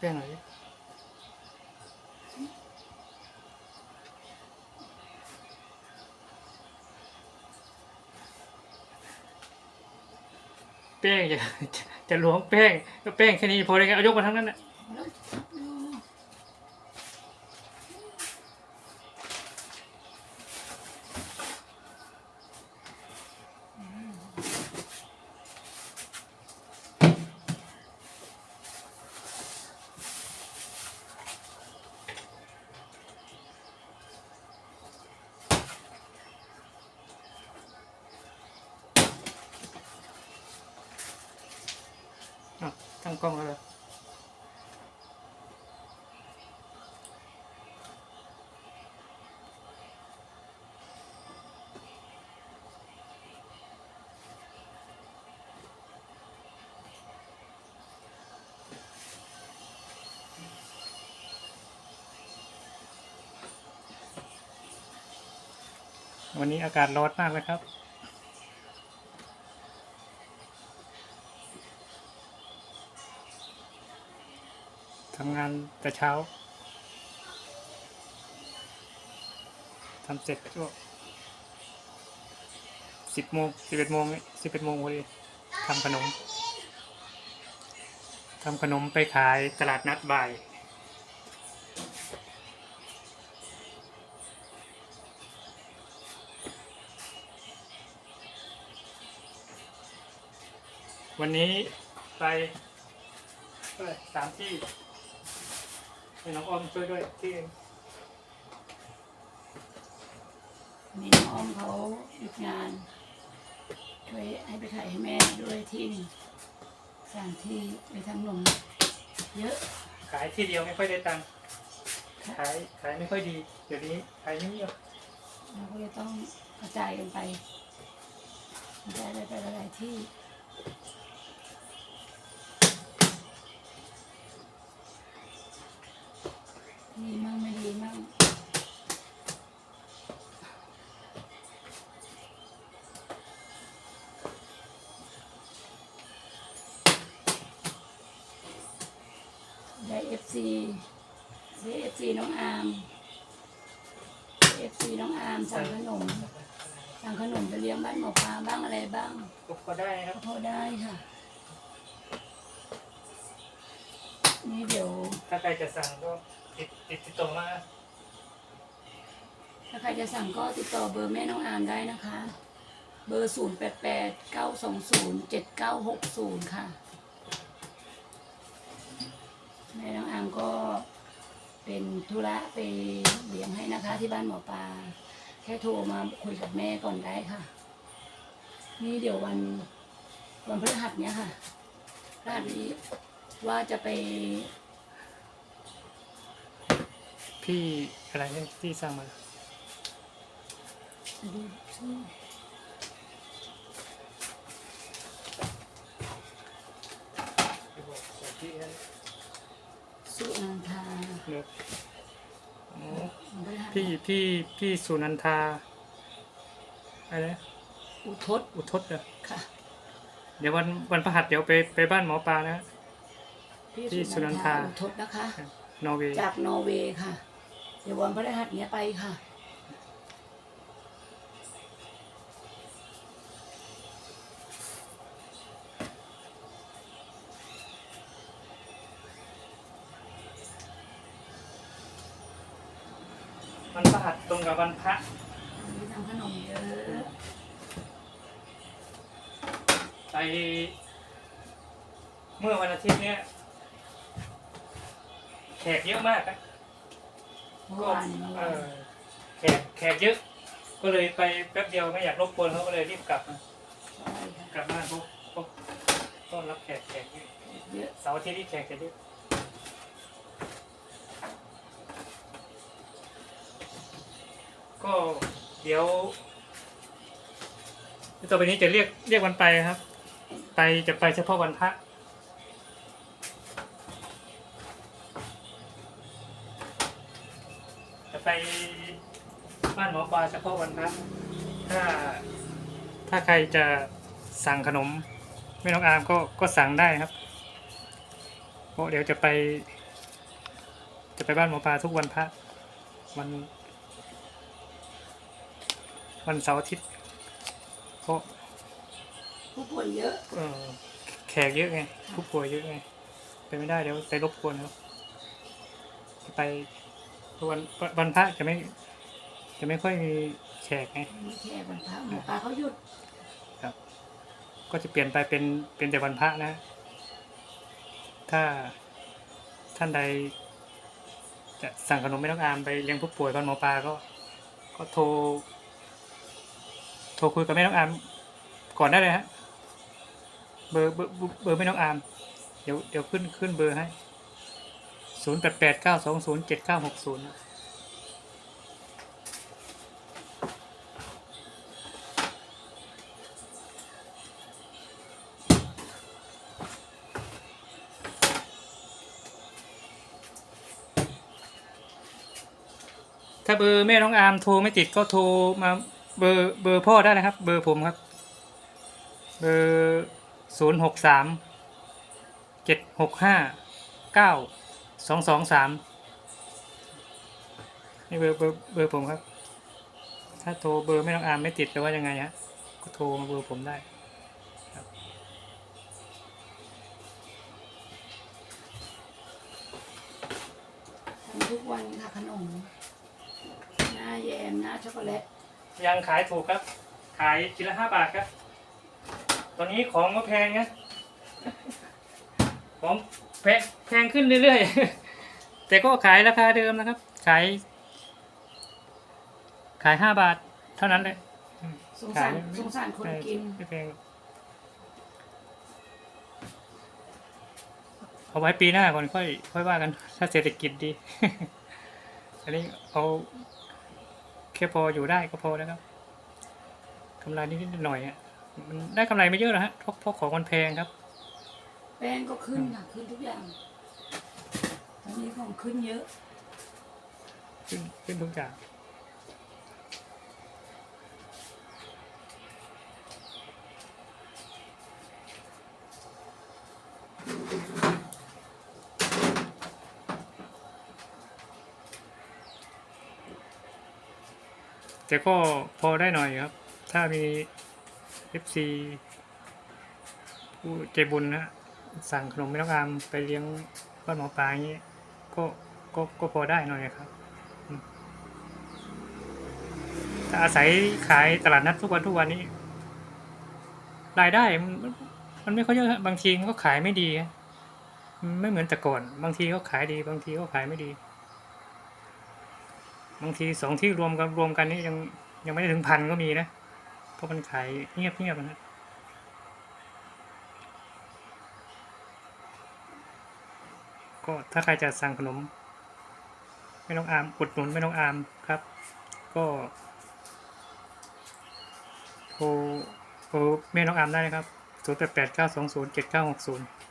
แป้งหน่อยดิแป้งจะจะล้วงแป้งก็แป้งแค่นี้พอเลยไงเอายกมาทั้งนั้นน่ะแล้วดูอะ ตั้งกล้องแล้วเหรอวันนี้อากาศร้อนมากเลยครับ ทำงานแต่เช้าทำเสร็จก็สิบโมงสิบเอ็ดโมงสิบเอ็ดโมงพอดีทำขนมทำขนมไปขายตลาดนัดบ่าย วันนี้ไปสามที่ ให้น้องอ้อมช่วยด้วยที่นี่น้องเขาหยุดงาน ช่วยให้ไปถ่ายให้แม่ด้วยที่หนึ่งสถานที่ไปทำนมเยอะ ขายที่เดียวไม่ค่อยได้ตังค์ขายขายไม่ค่อยดี เดี๋ยวนี้ขายเงียบเราก็จะต้องกระจายกันไปกระจายไปไปหลายๆที่ ได้เอฟซีได้เอฟซีน้องอาร์มเอฟซีน้องอาร์มสั่งขนม สั่งขนมไปเลี้ยงบ้านหมอปลาบ้างอะไรบ้างๆก็พอได้ครับพอได้ค่ะ นี่เดี๋ยว ถ้าใครจะสั่งก็ติดติดติดต่อมาถ้าใครจะสั่งก็ติดต่อเบอร์แม่น้องอามได้นะคะ เบอร์ 0 8 8 9 2 0 7 9 6 0 ค่ะ แม่น้องอามก็ เป็นธุระไปเลี้ยงให้นะคะ ที่บ้านหมอปลาแค่โทรมาคุยกับแม่ก่อนได้ค่ะ นี่เดี๋ยววัน วันพฤหัสเนี้ยค่ะพฤหัสนี้ว่าจะไปพี่อะไรเนี่ยที่สั่งมา ดูชื่อพี่ให้ นันทาเนอะอ๋อวันพฤหัสพี่พี่พี่สุนันทาอะไรนะอุทศอุทศเหรอค่ะ เดี๋ยววันวันพฤหัสเดี๋ยวไปไปบ้านหมอปลานะ พี่พี่สุนันทา อุทศนะคะ นอร์เวย์ จากนอร์เวย์ค่ะ เดี๋ยววันพฤหัสเนี้ยไปค่ะ รงกับวันพระมีทำขนมเยอะไปเมื่อวันอาทิตย์เนี้ยแขกเยอะมากนะเมื่อวานเมื่อเอวานอแขกแขกเยอะ ก็เลยไปแป๊บเดียวไม่อยากรบกวนเขาก็เลยรีบกลับมาใช่ค่ะกลับบ้านพวกพวกต้อนรับแขกแขกเยอะเยอะเสาร์อาทิตย์ที่แขกจะเยอะ ก็เดี๋ยวต่อไปนี้จะเรียกเรียกวันไปครับ ไปจะไปเฉพาะวันพระจะไปบ้านหมอปลาเฉพาะวันพระถ้าถ้าใครจะสั่งขนมไม่น้องอาร์มก็ก็สั่งได้ครับเพราะเดี๋ยวจะไป จะไปบ้านหมอปลาทุกวันพระวัน วันเสาร์อาทิตย์เพราะผู้ป่วยเยอะเออแขกเยอะไงผู้ป่วยเยอะไงไปไม่ได้เดี๋ยวไปรบกวนเขาจะไปวันวันพระจะไม่ จะไม่ค่อยมีแขกไง มีแค่วันพระหมอปลาเขาหยุดก็จะเปลี่ยนไปเป็นเป็นแต่วันพระนะ ถ้าท่านใด จะสั่งขนมไม่ต้องอามไปเลี้ยงผู้ป่วยบ้านหมอปลาก็ ก็โทร โทรคุยกับแม่น้องอามก่อนได้เลยฮะเบอร์เบอร์เบอร์แม่น้องอามเดี๋ยวเดี๋ยวขึ้นขึ้นเบอร์ให้ศูนย์แปดแปดเก้าสองศูนย์เจ็ดเก้าหกศูนย์ถ้าเบอร์แม่น้องอาร์มโทรไม่ติดก็โทรมา เบอร์เบอร์พ่อได้นะครับ เบอร์ผมครับ เบอร์ศูนย์หกสามเจ็ดหกห้าเก้าสองสองสามนี่เบอร์เบอร์เบอร์ผมครับ ถ้าโทรเบอร์แม่น้องอ่าร์มไม่ติดหรือว่ายังไงฮะก็โทรมาเบอร์ผมได้ทำทุกวันค่ะขนม หน้าแยม หน้าช็อกโกแลต ยังขายถูกครับ ขายชิ้นละห้าบาทครับ ตอนนี้ของก็แพงนะของแพงแพงขึ้นเรื่อยๆ แต่ก็ขายราคาเดิมนะครับ ขาย ขายห้าบาทเท่านั้นเลยสงสารสงสารคนกินไม่แพงเอาไว้ปีหน้าก่อนค่อย ค่อยว่ากัน ถ้าเศรษฐกิจดี อันนี้เอาแค่พออยู่ได้ก็พอแล้วครับกำไรนิดๆหน่อยๆอะมันได้กำไรไม่เยอะหรอกฮะเพราะเพราะของมันแพงครับ แป้งก็ขึ้นค่ะขึ้นทุกอย่าง ตอนนี้ของขึ้นเยอะ ขึ้นขึ้นทุกอย่าง แต่ก็พอได้หน่อยครับ ถ้ามี FC ผู้ใจบุญนะสั่งขนมไม่ต้องอามไปเลี้ยงบ้านหมอปลาอย่างนี้ก็ก็ก็พอได้หน่อยครับถ้าอาศัยขายตลาดนัดทุกวันทุกวันนี้รายได้มันมันไม่ค่อยเยอะบางทีมันก็ขายไม่ดี ไม่เหมือนแต่ก่อน บางทีก็ขายดี บางทีก็ขายไม่ดี บางทีสองที่รวมกันรวมกันนี่ยังยังไม่ได้ถึงพันก็มีนะ เพราะมันขายเงียบเงียบนะก็ถ้าใครจะสั่งขนม ไม่ต้องอามอุดหนุนไม่ต้องอามครับ ก็โทรโทรแม่น้องอามได้นะครับ 0 8 8 9 2 0 7 9 6 0